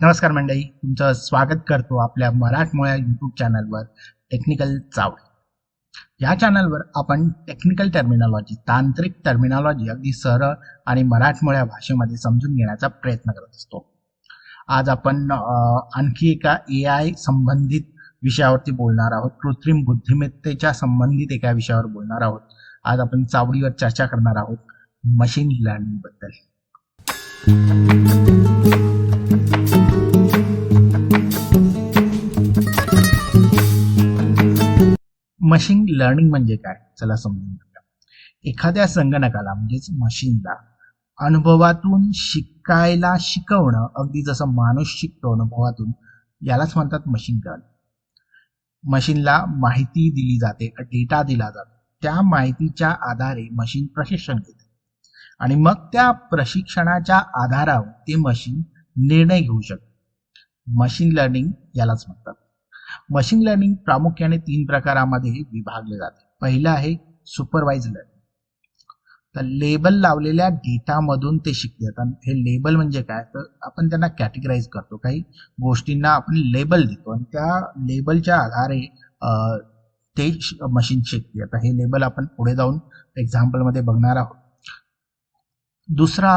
नमस्कार मंडळी तुमचं स्वागत करतो आपल्या मराठमोळ्या यूट्यूब चॅनलवर टेक्निकल चावडे या चॅनलवर आपण टेक्निकल टर्मिनॉलॉजी तांत्रिक टर्मिनॉलॉजी अगदी सरळ आणि मराठमोळ्या भाषेमध्ये समजून घेण्याचा प्रयत्न करत असतो. आज आपण आणखी एका ए आय संबंधित विषयावरती बोलणार आहोत. कृत्रिम बुद्धिमत्तेच्या संबंधित एका विषयावर बोलणार आहोत. आज आपण चावडीवर चर्चा करणार आहोत मशीन लर्निंग मशीन लर्निंग म्हणजे काय? चला समजून घेऊया. एखाद्या संगणकाला म्हणजेच मशीनला अनुभवातून शिकायला शिकवणं अगदी जसं माणूस शिकतो अनुभवातून यालाच म्हणतात मशीन लर्निंग मशीनला माहिती दिली जाते डेटा दिला जातो. त्या माहितीच्या आधारे मशीन प्रशिक्षण घेते. आणि मग त्या प्रशिक्षणाच्या आधारावर ते मशीन निर्णय घेऊ शकते. मशीन लर्निंग यालाच म्हणतात. मशीन लर्निंग प्रामुख्याने तीन प्रकारामध्ये विभागले जाते. पहिलं आहे सुपरवाइज लर्निंग तर लेबल लावलेल्या डेटामधून ते शिकतात आणि हे लेबल म्हणजे काय? तर आपण त्यांना कॅटेगराईज करतो. काही गोष्टींना आपण लेबल देतो आणि त्या लेबलच्या आधारे ते मशीन शिकते. आता हे लेबल आपण पुढे जाऊन एक्झाम्पलमध्ये बघणार आहोत. दुसरा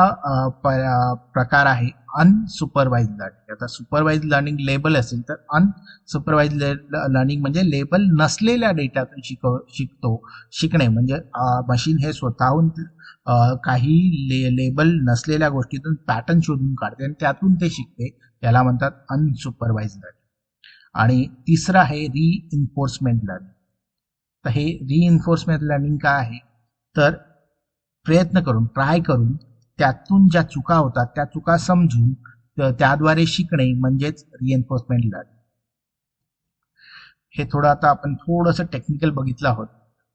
प- प्रकार आहे अनसुपरवाइज लर्निंग आता सुपरवाइज लर्निंग लेबल असेल तर अनसुपरवाइज लर्निंग म्हणजे लेबल नसलेल्या डेटातून शिकव शिकतो शिकणे. म्हणजे मशीन हे स्वतःहून काही ले लेबल नसलेल्या गोष्टीतून पॅटर्न शोधून काढते आणि त्यातून ते शिकते. त्याला म्हणतात अनसुपरवाइज लर्निंग आणि तिसरं आहे रीइन्फोर्समेंट लर्निंग तर हे रीइन्फोर्समेंट लर्निंग काय आहे? तर प्रयत्न करून ट्राय करून त्यातून ज्या चुका होतात त्या चुका समजून त्याद्वारे शिकणे म्हणजेच रिएन्फोर्समेंट लर्निंग हे थोडं आता आपण थोडंसं टेक्निकल बघितलं आहोत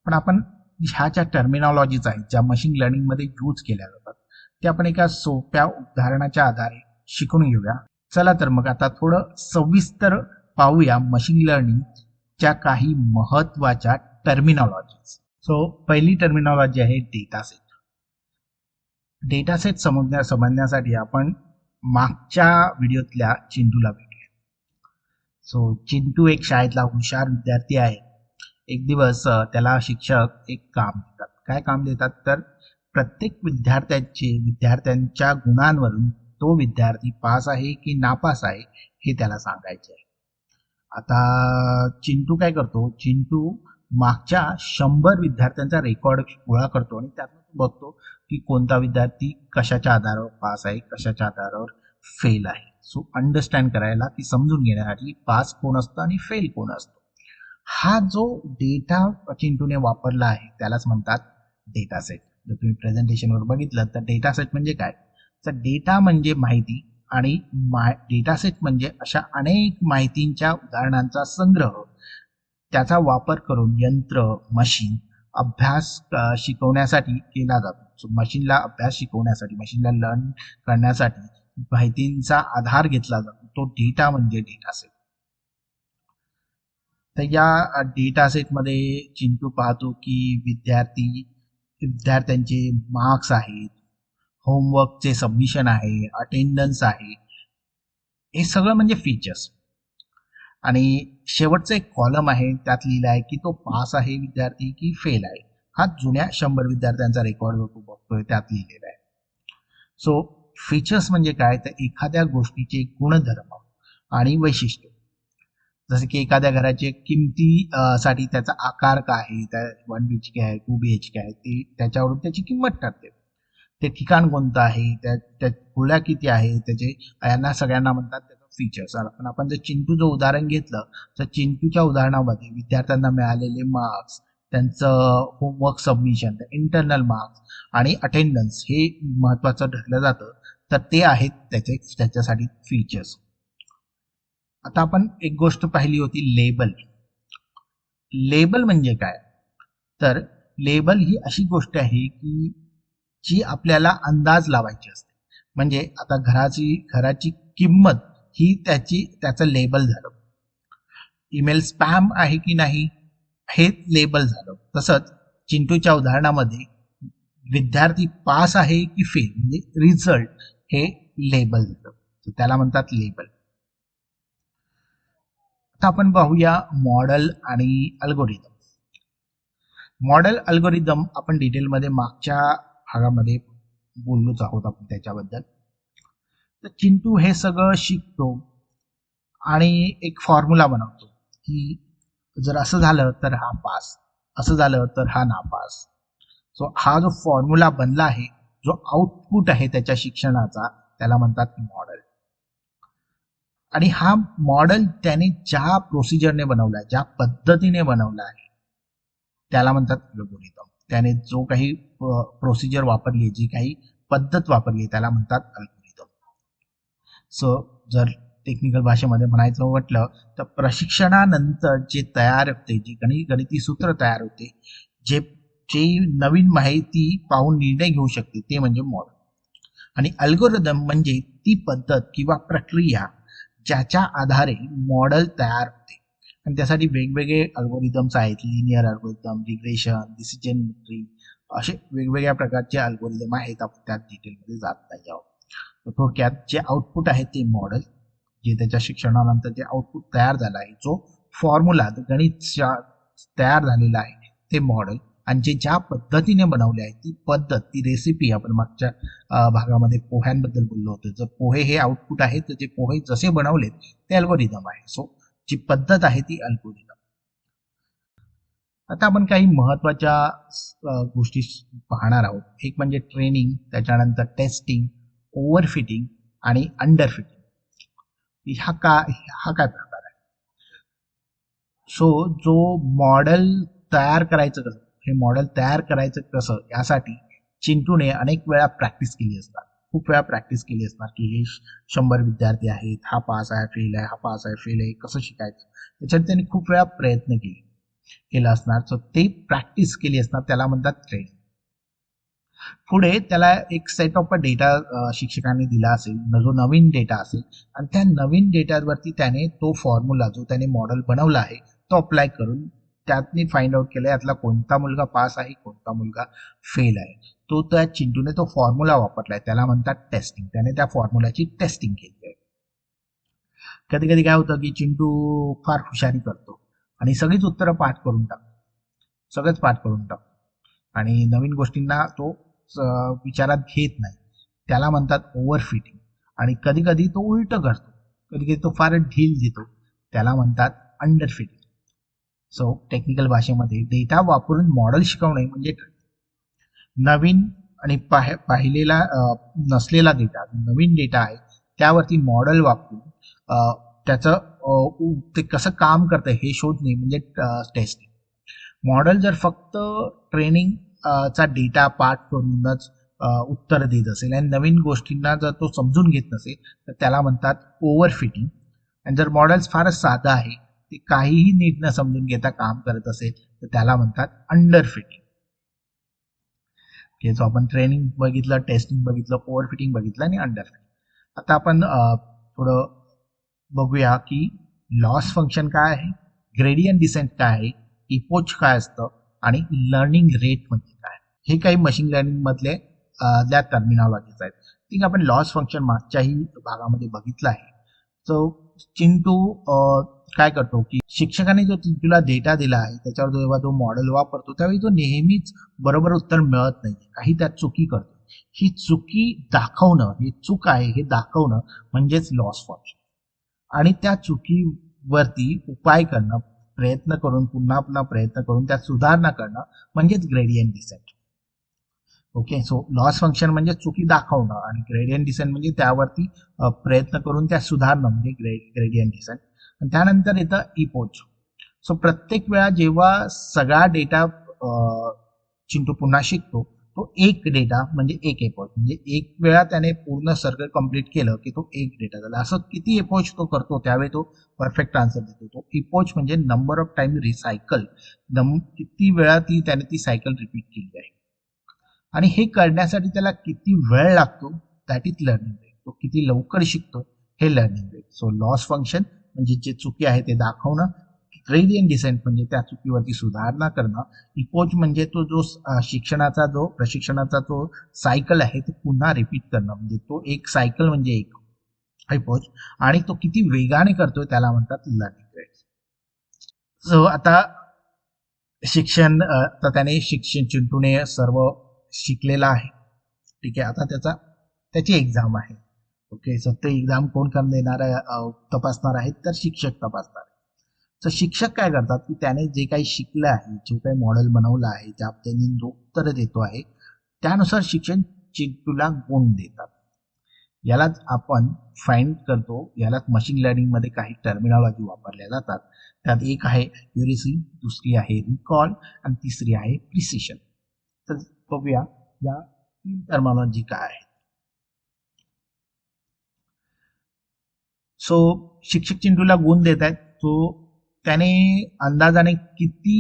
पण आपण ह्या ज्या टर्मिनॉलॉजीज आहेत ज्या मशीन लर्निंगमध्ये यूज केल्या जातात ते आपण एका सोप्या उदाहरणाच्या आधारे शिकून घेऊया. चला तर मग आता थोडं सविस्तर पाहूया मशीन लर्निंगच्या काही महत्त्वाच्या टर्मिनॉलॉजीज सो पहिली टर्मिनॉलॉजी आहे डेटा सेट डेटासेट समजण्या समजण्यासाठी आपण मागच्या व्हिडिओतल्या चिंटूला भेटूया. सो चिंटू एक शाळेतला हुशार विद्यार्थी आहे. एक दिवस त्याला शिक्षक एक काम देतात. काय काम देतात? तर प्रत्येक विद्यार्थ्यांचे विद्यार्थ्यांच्या गुणांवरून तो विद्यार्थी पास आहे की नापास आहे हे त्याला सांगायचे आहे. आता चिंटू काय करतो? चिंटू मागच्या शंभर विद्यार्थ्यांचा रेकॉर्ड गोळा करतो आणि त्यातून बघतो की कोणता विद्यार्थी कशाच्या आधारावर पास आहे कशाच्या आधारावर फेल आहे. सो अंडरस्टँड करायला की समजून घेण्यासाठी पास कोण असतं आणि फेल कोण असतो. हा जो डेटा चिंटूने वापरला आहे त्यालाच म्हणतात डेटा सेट जर तुम्ही प्रेझेंटेशनवर बघितलं तर डेटा सेट म्हणजे काय? तर डेटा म्हणजे माहिती आणि डेटा सेट म्हणजे अशा अनेक माहितींच्या उदाहरणांचा संग्रह. त्याचा वापर करून यंत्र मशीन अभ्यास शिकवण्यासाठी केला जातो. सो मशीनला अभ्यास शिकवण्यासाठी मशीनला लर्न करण्यासाठी माहितींचा आधार घेतला जातो. तो डेटा म्हणजे डेटा सेट तर या डेटा सेटमध्ये चिंटू पाहतो की विद्यार्थी विद्यार्थ्यांचे मार्क्स आहेत होमवर्कचे सबमिशन आहे अटेंडन्स आहे. हे सगळं म्हणजे फीचर्स आणि शेवटचं एक कॉलम आहे त्यात लिहिलं आहे की तो पास आहे विद्यार्थी की फेल आहे. हा जुन्या शंभर विद्यार्थ्यांचा रेकॉर्ड जो तो बघतोय त्यात लिहिलेला आहे. सो फीचर्स म्हणजे काय? तर एखाद्या गोष्टीचे गुणधर्म आणि वैशिष्ट्य. जसे की एखाद्या घराचे किमती साठी त्याचा आकार काय आहे? त्या वन बी एच के आहे टू बी एच के आहे ते त्याच्यावरून त्याची किंमत ठरते. ते ठिकाण कोणतं आहे? त्या त्या खोल्या किती आहे? त्याचे यांना सगळ्यांना म्हणतात फीचर्स पण आपण जर चिंटूचं उदाहरण घेतलं तर चिंटूच्या उदाहरणामध्ये विद्यार्थ्यांना मिळालेले मार्क्स त्यांचं होमवर्क सबमिशन इंटरनल मार्क्स आणि अटेंडन्स हे महत्वाचं ठरलं जातं. तर ते आहेत त्याचे त्याच्यासाठी फीचर्स आता आपण एक गोष्ट पाहिली होती लेबल लेबल म्हणजे काय? तर लेबल ही अशी गोष्ट आहे की जी आपल्याला अंदाज लावायची असते. म्हणजे आता घराची घराची किंमत ही त्याची त्याचं लेबल झालं. ईमेल स्पॅम आहे की नाही हे लेबल झालं. तसंच चिंटूच्या उदाहरणामध्ये विद्यार्थी पास आहे की फेल म्हणजे रिझल्ट हे लेबल झालं. तर त्याला म्हणतात लेबल आता आपण पाहूया मॉडेल आणि अल्गोरिदम मॉडेल अल्गोरिदम आपण डिटेलमध्ये मागच्या भागामध्ये बोललोच आहोत आपण त्याच्याबद्दल. तर चिंटू हे सगळं शिकतो आणि एक फॉर्म्युला बनवतो की जर असं झालं तर हा पास असं झालं तर हा नापास सो हा जो फॉर्म्युला बनला आहे जो आउटपुट आहे त्याच्या शिक्षणाचा त्याला म्हणतात मॉडेल आणि हा मॉडेल त्याने ज्या प्रोसिजरने बनवला ज्या पद्धतीने बनवला आहे त्याला म्हणतात अल्गोरिदम त्याने जो काही प्रोसिजर वापरली जी काही पद्धत वापरली त्याला म्हणतात अल्गोरिदम सो जर टेक्निकल भाषेमध्ये म्हणायचं म्हटलं तर प्रशिक्षणानंतर जे तयार होते जे गणित गणिती सूत्र तयार होते जे जे नवीन माहिती पाहून निर्णय घेऊ शकते ते म्हणजे मॉडेल आणि अल्गोरिदम म्हणजे ती पद्धत किंवा प्रक्रिया ज्याच्या आधारे मॉडेल तयार होते. आणि त्यासाठी वेगवेगळे अल्गोरिदम्स आहेत linear algorithm regression decision tree असे वेगवेगळ्या प्रकारचे अल्गोरिदम आहेत आपण त्या डिटेलमध्ये जात नाही आहोत. थोडक्यात जे आउटपुट आहे ते मॉडेल जे त्याच्या शिक्षणानंतर जे आउटपुट तयार झालं आहे जो फॉर्म्युला गणित तयार झालेला आहे ते मॉडेल आणि जे ज्या पद्धतीने बनवले आहे ती पद्धत ती रेसिपी आपण मागच्या भागामध्ये पोह्यांबद्दल बोललो होतो. जर पोहे हे आउटपुट आहे तर जे पोहे जसे बनवलेत ते अल्गोरिदम आहे. सो जी पद्धत आहे ती अल्गोरिदम आता आपण काही महत्त्वाच्या गोष्टी पाहणार आहोत. एक म्हणजे ट्रेनिंग त्याच्यानंतर टेस्टिंग ओव्हरफिटिंग आणि अंडरफिटिंग. हा का हा काय प्रकार आहे सो जो मॉडेल तयार करायचं कसं हे मॉडेल तयार करायचं कसं यासाठी चिंटूने अनेक वेळा प्रॅक्टिस केली असतात खूप वेळा प्रॅक्टिस केली असणार की हे शंभर विद्यार्थी आहेत हा पास आहे फेल आहे हा पास आहे फेल आहे कसं शिकायचं? त्याच्यात त्यांनी खूप वेळा प्रयत्न केले केला असणार. सो ते प्रॅक्टिस केली असणार त्याला म्हणतात ट्रेनिंग पुढे त्याला एक सेट ऑफ डेटा शिक्षकांनी दिला असेल जो नवीन डेटा असेल. आणि त्या नवीन डेटावरती त्याने तो फॉर्म्युला जो त्याने मॉडेल बनवला आहे तो अप्लाय करून त्यातनी फाइंड आउट केलं यातला कोणता मुलगा पास आहे कोणता मुलगा फेल आहे. तो त्या चिंटूने तो फॉर्म्युला वापरलाय त्याला म्हणतात टेस्टिंग त्याने त्या फॉर्म्युलाची टेस्टिंग केली आहे. कधी कधी काय होतं की चिंटू फार हुशारी करतो आणि सगळीच उत्तरं पाठ करून टाकतो. सगळंच पाठ करून टाकतो. आणि नवीन गोष्टींना तो विचारात घेत नाही. त्याला म्हणतात ओव्हरफिटिंग आणि कधी कधी तो उलट करतो. कधी कधी तो फार ढील देतो. त्याला म्हणतात अंडरफिटिंग सो टेक्निकल भाषेमध्ये डेटा वापरून मॉडेल शिकवणे म्हणजे नवीन आणि पाह पाहिलेला नसलेला डेटा नवीन डेटा आहे त्यावरती मॉडेल वापरून त्याचं ते कसं काम करतं हे शोधणे म्हणजे टेस्टिंग मॉडेल जर फक्त ट्रेनिंग चा डेटा पाठ करूनच उत्तर देत असेल. आणि नवीन गोष्टींना जर तो समजून घेत नसेल तर त्याला म्हणतात ओव्हर फिटिंग आणि जर मॉडेल्स फारच साधं आहे ते काहीही नीट न समजून घेता काम करत असेल तर त्याला म्हणतात अंडर फिटिंग जो आपण ट्रेनिंग बघितलं टेस्टिंग बघितलं ओव्हर फिटिंग बघितलं आणि अंडर फिटिंग आता आपण थोडं बघूया की लॉस फंक्शन काय आहे ग्रेडियन डिसेंट काय आहे इपोच काय असतं आणि लर्निंग रेट म्हणजे काय? हे काही मशीन लर्निंग मधले त्या टर्मिनॉलॉजीज आहेत. ठीक आपण लॉस फंक्शन मागच्याही भागामध्ये बघितलं आहे. सो चिंटू काय करतो की शिक्षकाने जो तुला डेटा दिला आहे त्याच्यावर जेव्हा तो मॉडेल वापरतो त्यावेळी तो नेहमीच बरोबर उत्तर मिळत नाही काही त्यात चुकी करतो. ही चुकी दाखवणं ही चूक आहे हे दाखवणं म्हणजेच लॉस फंक्शन आणि त्या चुकीवरती उपाय करणं प्रयत्न करून पुन्हा पुन्हा प्रयत्न करून त्यात सुधारणा करणं म्हणजेच gradient descent okay so loss function म्हणजे चुकी दाखवणं आणि ग्रेडियंट डिसेंट म्हणजे त्यावरती प्रयत्न करून त्या सुधारणं म्हणजे ग्रेडियंट डिसेंट आणि त्यानंतर येतं इपोच सो प्रत्येक वेळा जेव्हा सगळा डेटा चिंटू पुन्हा शिकतो तो एक डेटा म्हणजे एक एपोच म्हणजे एक वेळा त्याने पूर्ण सर्कल कंप्लीट केलं की तो एक डेटा झाला. असं किती एपोच तो करतो त्यावेळी तो परफेक्ट आन्सर देतो. तो इपोच म्हणजे नंबर ऑफ टाइम रिसायकल किती वेळा ती त्याने ती सायकल रिपीट केली आहे. आणि हे करण्यासाठी त्याला किती वेळ लागतो दॅट इज लर्निंग रेट तो किती लवकर शिकतो हे learning rate so loss function म्हणजे जे चुकी आहे ते दाखवणं ग्रेडियंट डिसेंट म्हणजे त्या चुकीवरती सुधारणा करणं. इपोज म्हणजे तो जो शिक्षणाचा जो प्रशिक्षणाचा जो सायकल आहे तो पुन्हा रिपीट करणं. म्हणजे तो एक सायकल म्हणजे एक. इपोज आणि तो किती वेगाने करतोय त्याला म्हणतात लर्निंग ग्रेड सो आता शिक्षण तर त्याने शिक्षण चिंटूने सर्व शिकलेलं आहे. ठीक आहे आता त्याचा त्याची एक्झाम आहे. ओके सो ते एक्झाम कोण करून देणार तपासणार आहेत तर शिक्षक तपासणार तर शिक्षक काय करतात की त्याने जे काही शिकलं आहे जो काही मॉडेल बनवलं आहे ज्या त्यांनी जो उत्तर देतो आहे त्यानुसार शिक्षण चिंटूला गुण देतात. यालाच आपण फाइंड करतो. यालाच मशीन लर्निंगमध्ये काही टर्मिनॉलॉजी वापरल्या जातात. त्यात एक आहे अॅक्युरेसी दुसरी आहे रिकॉल आणि तिसरी आहे प्रिसिशन तर बघूया या तीन टर्मॉलॉजी काय आहे सो शिक्षक चिंटूला गुण देत आहेत. तो त्याने अंदाजाने किती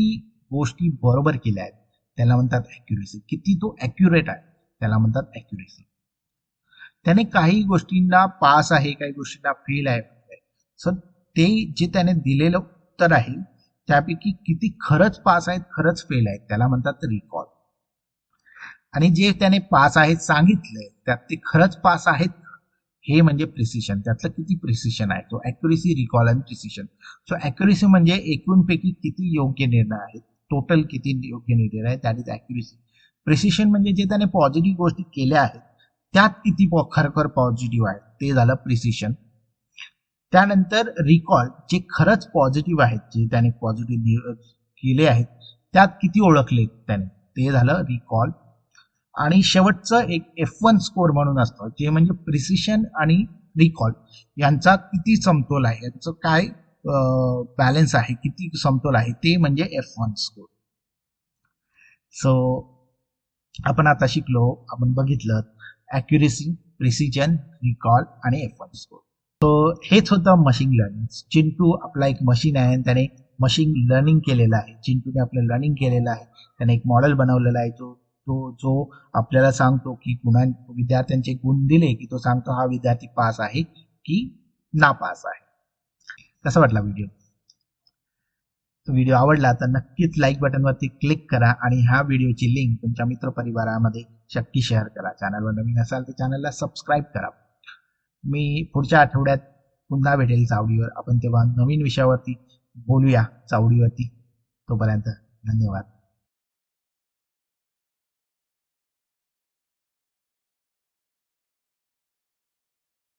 गोष्टी बरोबर केल्या आहेत त्याला म्हणतात अॅक्युरेसी किती तो अॅक्युरेट आहे त्याला म्हणतात अॅक्युरेसी त्याने काही गोष्टींना पास आहे काही गोष्टींना फेल आहे. सो ते जे त्याने दिलेलं उत्तर आहे त्यापैकी किती खरंच पास आहेत खरंच फेल आहेत त्याला म्हणतात रिकॉल आणि जे त्याने पास आहेत सांगितलंय त्यात ते खरंच पास आहेत हे म्हणजे प्रिसिशन त्यातलं किती प्रिसिशन आहे? तो अॅक्युरेसी रिकॉल आणि प्रिसिशन सो अॅक्युरेसी म्हणजे एकूणपैकी किती योग्य निर्णय आहेत? टोटल किती योग्य निर्णय आहे दॅट इज अॅक्युरेसी प्रिसिशन म्हणजे जे त्याने पॉझिटिव्ह गोष्टी केल्या आहेत त्यात किती पॉ- पॉझिटिव्ह आहेत? ते झालं प्रिसिशन त्यानंतर रिकॉल जे खरंच पॉझिटिव्ह आहेत जे त्याने पॉझिटिव्ह केले आहेत त्यात किती ओळखले त्याने? ते झालं रिकॉल आणि शेवटचं एक एफ वन स्कोर म्हणून असतं जे म्हणजे प्रिसिशन आणि रिकॉल यांचा किती समतोल आहे? यांचं काय बॅलन्स आहे? किती समतोल आहे? ते म्हणजे एफ वन स्कोर सो आपण आता शिकलो आपण बघितलं ॲक्युरेसी प्रिसिजन रिकॉल आणि एफ वन स्कोर सो हेच होतं मशीन लर्निंग चिंटू आपला एक मशीन आहे आणि त्याने मशीन लर्निंग केलेलं आहे. चिंटूने आपलं लर्निंग केलेलं आहे. त्याने एक मॉडेल बनवलेला आहे जो तो जो आपल्याला सांगतो की गुणा विद्यार्थ्यांचे गुण दिले की तो सांगतो हा विद्यार्थी पास आहे की नापास आहे. कसा वाटला व्हिडिओ? व्हिडिओ आवडला तर नक्कीच लाईक बटनवरती क्लिक करा आणि ह्या व्हिडिओची लिंक तुमच्या मित्रपरिवारामध्ये शक्की शेअर करा. चॅनलवर नवीन असाल तर चॅनलला सबस्क्राईब करा. मी पुढच्या आठवड्यात पुन्हा भेटेल चावडीवर. आपण तेव्हा नवीन विषयावरती बोलूया चावडीवरती. तोपर्यंत धन्यवाद.